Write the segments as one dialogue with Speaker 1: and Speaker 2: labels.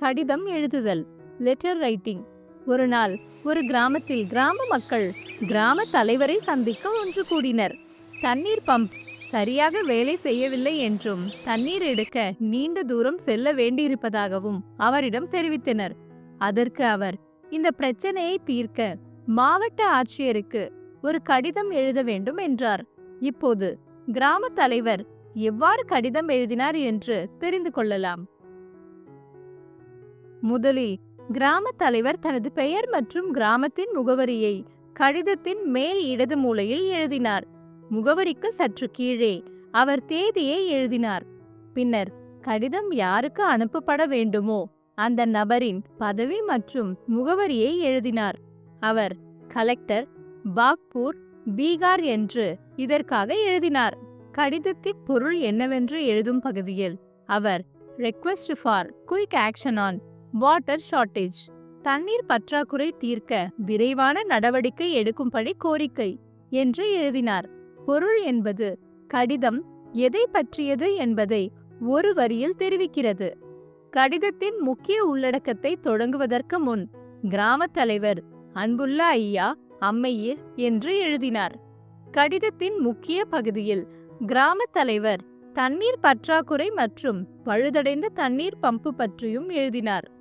Speaker 1: கடிதம் எழுதுதல் letter writing ஒரு நாள் ஒரு கிராமத்தில் கிராம மக்கள் கிராம தலைவரை சந்திக்க ஒன்று கூடினர். தண்ணீர் பம்ப் சரியாக வேலை செய்யவில்லை என்றும் தண்ணீர் எடுக்க நீண்ட தூரம் செல்ல வேண்டியிருப்பதாகவும் அவரிடம் தெரிவித்தனர். அதற்கு அவர் இந்த பிரச்சனையை தீர்க்க மாவட்ட ஆட்சியருக்கு ஒரு கடிதம் எழுத வேண்டும் என்றார். இப்போது கிராம தலைவர் எவ்வாறு கடிதம் எழுதினார் என்று தெரிந்து கொள்ளலாம். முதலில் கிராம தலைவர் தனது பெயர் மற்றும் கிராமத்தின் முகவரியை கடிதத்தின் மேல் இடது மூலையில் எழுதினார். முகவரிக்கு சற்று கீழே அவர் தேதியை எழுதினார். பின்னர் கடிதம் யாருக்கு அனுப்பப்பட வேண்டுமோ அந்த நபரின் பதவி மற்றும் முகவரியை எழுதினார். அவர் கலெக்டர் பாக்பூர் பீகார் என்று இதற்காக எழுதினார். கடிதத்தின் பொருள் என்னவென்று எழுதும் பகுதியில் அவர் request for quick action on water shortage. தண்ணீர் பற்றாக்குறை தீர்க்க விரைவான நடவடிக்கை எடுக்கும்படி கோரிக்கை என்று எழுதினார். பொருள் என்பது கடிதம் எதை பற்றியது என்பதை ஒரு வரியில் தெரிவிக்கிறது. கடிதத்தின் முக்கிய உள்ளடக்கத்தை தொடங்குவதற்கு முன் கிராமத் தலைவர் அன்புள்ள ஐயா அம்மையீர் என்று எழுதினார். கடிதத்தின் முக்கிய பகுதியில் கிராமத் தலைவர் தண்ணீர் பற்றாக்குறை மற்றும் பழுதடைந்த தண்ணீர் பம்பு பற்றியும் எழுதினார்.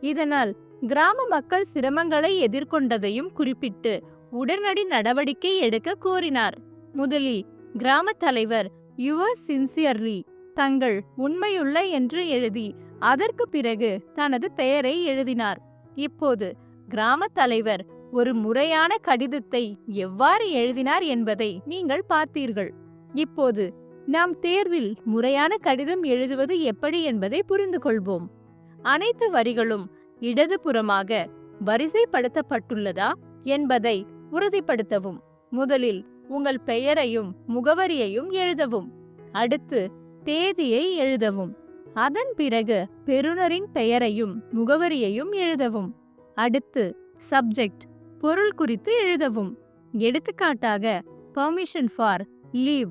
Speaker 1: இதனால் கிராம மக்கள் சிரமங்களை எதிர்கொண்டதையும் குறிப்பிட்டு உடனடி நடவடிக்கை எடுக்க கோரினார். முதலில் கிராமத் தலைவர் யுவர் சின்சியர்லி தங்கள் உண்மையுள்ள என்று எழுதி அதற்கு பிறகு தனது பெயரை எழுதினார். இப்போது கிராமத் தலைவர் ஒரு முறையான கடிதத்தை எவ்வாறு எழுதினார் என்பதை நீங்கள் பார்த்தீர்கள். இப்போது நாம் தேர்வில் முறையான கடிதம் எழுதுவது எப்படி என்பதை புரிந்து கொள்வோம் அனைத்து வரிகளும் இடதுபுறமாக வரிசைப்படுத்தப்பட்டுள்ளதா என்பதை உறுதிப்படுத்தவும். முதலில் உங்கள் பெயரையும் முகவரியையும் எழுதவும். அடுத்து தேதியை எழுதவும். அதன் பிறகு பெறுநரின் பெயரையும் முகவரியையும் எழுதவும். அடுத்து சப்ஜெக்ட் பொருள் குறித்து எழுதவும். எடுத்துக்காட்டாக பர்மிஷன் ஃபார் லீவ்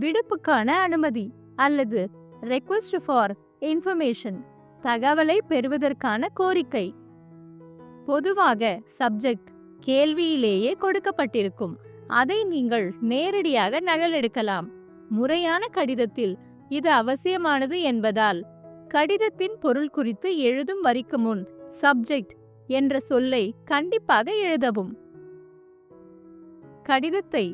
Speaker 1: விடுப்புக்கான அனுமதி அல்லது ரெக்வெஸ்ட் ஃபார் இன்ஃபர்மேஷன் தகவலை பெறுவதற்கான கோரிக்கை. பொதுவாக சப்ஜெக்ட் கேள்வியிலேயே கொடுக்கப்பட்டிருக்கும். அதை நீங்கள் நேரடியாக நகலெடுக்கலாம். முறையான கடிதத்தில் இது அவசியமானது என்பதால் கடிதத்தின் பொருள் குறித்து எழுதும் வரிக்கு முன் சப்ஜெக்ட் என்ற சொல்லை கண்டிப்பாக எழுதவும். கடிதத்தை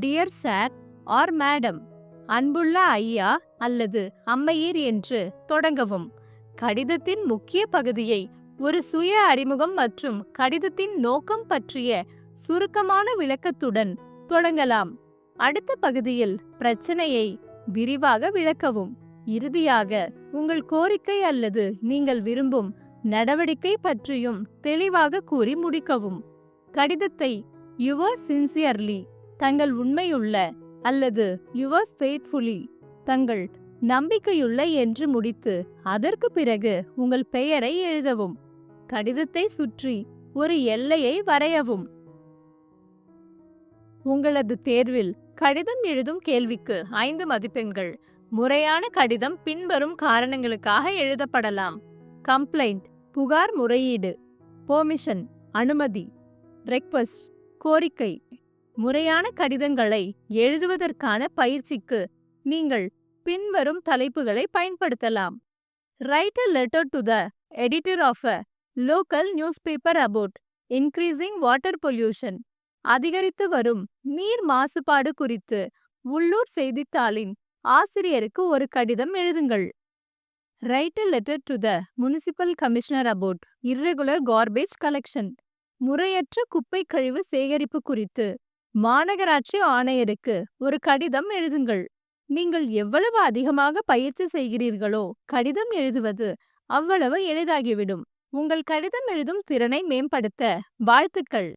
Speaker 1: டியர் சார் ஆர் மேடம் அன்புள்ள ஐயா அல்லது அம்மையீர் என்று தொடங்கவும். கடிதத்தின் முக்கிய பகுதியை ஒரு சுய அறிமுகம் மற்றும் கடிதத்தின் நோக்கம் பற்றிய சுருக்கமான விளக்கத்துடன் தொடங்கலாம். அடுத்த பகுதியில் பிரச்சனையை விரிவாக விளக்கவும். இறுதியாக உங்கள் கோரிக்கை அல்லது நீங்கள் விரும்பும் நடவடிக்கை பற்றியும் தெளிவாக கூறி முடிக்கவும். கடிதத்தை யுவர் சின்சியர்லி தங்கள் உண்மையுள்ள அல்லது யுவர்ஸ் ஃபெய்த்ஃபுல்லி தங்கள் நம்பிக்கையுள்ள என்று முடித்து அதற்கு பிறகு உங்கள் பெயரை எழுதவும். கடிதத்தை சுற்றி ஒரு எல்லையை வரையவும். உங்களது தேர்வில் கடிதம் எழுதும் கேள்விக்கு ஐந்து மதிப்பெண்கள். முறையான கடிதம் பின்வரும் காரணங்களுக்காக எழுதப்படலாம். கம்ப்ளைண்ட் புகார் முறையீடு. பெர்மிஷன் அனுமதி. ரெக்வஸ்ட் கோரிக்கை. முறையான கடிதங்களை எழுதுவதற்கான பயிற்சிக்கு நீங்கள் பின்வரும் தலைப்புகளை பயன்படுத்தலாம். Write a letter to the editor of a local newspaper about increasing water pollution அதிகரித்து வரும் நீர் மாசுபாடு குறித்து உள்ளூர் செய்தித்தாளின் ஆசிரியருக்கு ஒரு கடிதம் எழுதுங்கள். Write a letter to the municipal commissioner about irregular garbage collection முறையற்ற குப்பை கழிவு சேகரிப்பு குறித்து மாநகராட்சி ஆணையருக்கு ஒரு கடிதம் எழுதுங்கள். நீங்கள் எவ்வளவு அதிகமாக பயிற்சி செய்கிறீர்களோ கடிதம் எழுதுவது அவ்வளவு எளிதாகிவிடும். உங்கள் கடிதம் எழுதும் திறனை மேம்படுத்த வாழ்த்துக்கள்.